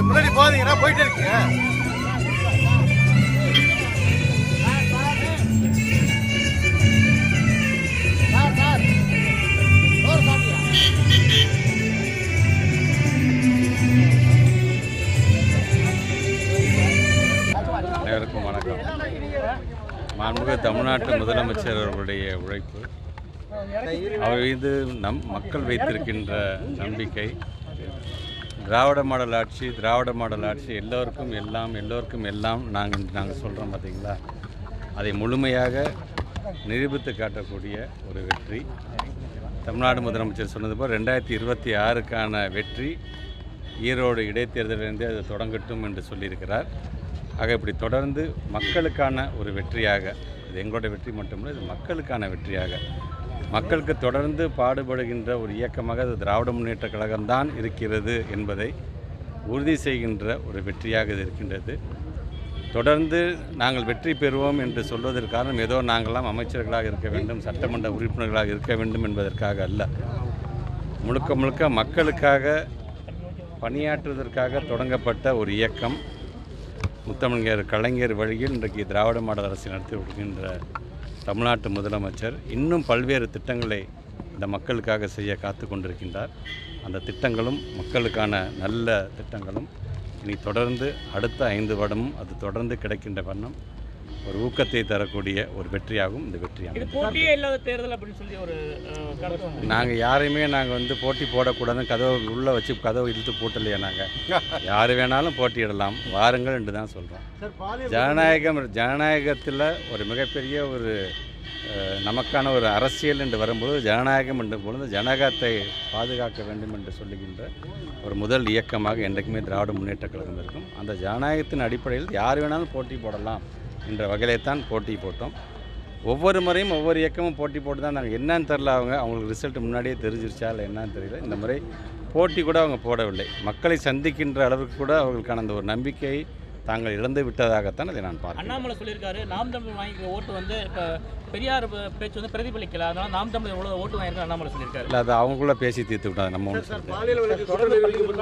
முன்னாடி போதீங்கன்னா போயிட்டே இருக்கீங்க அனைவருக்கும் வணக்கம். மாண்புமிகு தமிழ்நாட்டு முதலமைச்சர் அவர்களுடைய உழைப்பு. அவர் மீது நம் மக்கள் வைத்திருக்கின்ற நம்பிக்கை திராவிட மாடல் ஆட்சி திராவிட மாடல் ஆட்சி எல்லோருக்கும் எல்லாம் எல்லோருக்கும் எல்லாம் நாங்கள் நாங்கள் சொல்கிறோம் பார்த்தீங்களா அதை முழுமையாக நிரூபித்து காட்டக்கூடிய ஒரு வெற்றி. தமிழ்நாடு முதலமைச்சர் சொன்னது போல் ரெண்டாயிரத்தி இருபத்தி ஆறுக்கான வெற்றி ஈரோடு இடைத்தேர்தலிலிருந்து அது தொடங்கட்டும் என்று சொல்லியிருக்கிறார். ஆக இப்படி தொடர்ந்து மக்களுக்கான ஒரு வெற்றியாக இது எங்களோட வெற்றி மட்டுமில்லை இது மக்களுக்கான வெற்றியாக மக்களுக்கு தொடர்ந்து பாடுபடுகின்ற ஒரு இயக்கமாக அது திராவிட முன்னேற்ற கழகம்தான் இருக்கிறது என்பதை உறுதி செய்கின்ற ஒரு வெற்றியாக இது இருக்கின்றது. தொடர்ந்து நாங்கள் வெற்றி பெறுவோம் என்று சொல்வதற்கு காரணம் ஏதோ நாங்களாம் அமைச்சர்களாக இருக்க வேண்டும் சட்டமன்ற உறுப்பினர்களாக இருக்க வேண்டும் என்பதற்காக அல்ல. முழுக்க முழுக்க மக்களுக்காக பணியாற்றுவதற்காக தொடங்கப்பட்ட ஒரு இயக்கம் முத்தமிழர் கலைஞர் வழியில் இன்றைக்கு திராவிட மாடல் அரசு நடத்தி வருகின்ற தமிழ்நாட்டு முதலமைச்சர் இன்னும் பல்வேறு திட்டங்களை இந்த மக்களுக்காக செய்ய காத்து கொண்டிருக்கின்றார். அந்த திட்டங்களும் மக்களுக்கான நல்ல திட்டங்களும் இனி தொடர்ந்து அடுத்த ஐந்து வருடமும் அது தொடர்ந்து கிடைக்கின்ற வண்ணம் ஒரு ஊக்கத்தை தரக்கூடிய ஒரு வெற்றியாகும். இந்த வெற்றியாகும். நாங்கள் யாரையுமே நாங்கள் வந்து போட்டி போடக்கூடாதுன்னு கதவை உள்ளே வச்சு கதவை இழுத்து போட்டலையா நாங்கள் யார் வேணாலும் போட்டியிடலாம். வாருங்கள் என்று தான் சொல்கிறோம் ஜனநாயகம் ஜனநாயகத்தில் ஒரு மிகப்பெரிய ஒரு நமக்கான ஒரு அரசியல் என்று வரும்போது ஜனநாயகம் என்ற பொழுது ஜனநாயகத்தை பாதுகாக்க வேண்டும் என்று சொல்லுகின்ற ஒரு முதல் இயக்கமாக என்றைக்குமே திராவிட முன்னேற்ற கழகம் இருக்கும். அந்த ஜனநாயகத்தின் அடிப்படையில் யார் வேணாலும் போட்டி போடலாம். என்ற வகையிலே தான் போட்டி போட்டோம். ஒவ்வொரு முறையும் ஒவ்வொரு இயக்கமும் போட்டி போட்டு தான் நாங்கள் என்னன்னு தெரில அவங்க. அவங்களுக்கு ரிசல்ட் முன்னாடியே தெரிஞ்சிருச்சா இல்லை என்னன்னு தெரியல. இந்த முறை போட்டி கூட அவங்க போடவில்லை. மக்களை சந்திக்கின்ற அளவுக்கு கூட அவர்களுக்கான அந்த ஒரு நம்பிக்கையை தாங்கள் இழந்து விட்டதாகத்தான் அதை நான் பார்க்கிறேன். அண்ணாமலை சொல்லியிருக்காரு நாம் தமிழ் வாங்கிக்கிற ஓட்டு வந்து இப்போ பெரியார் பேச்சு வந்து பிரதிபலிக்கல. அதனால நாம் தமிழ் எவ்வளோ ஓட்டு வாங்கியிருக்காரு அண்ணாமலை சொல்லியிருக்காரு. இல்லை அதை அவங்களுக்குள்ள பேசி தீர்த்து விட்டாங்க. நம்ம ஒன்று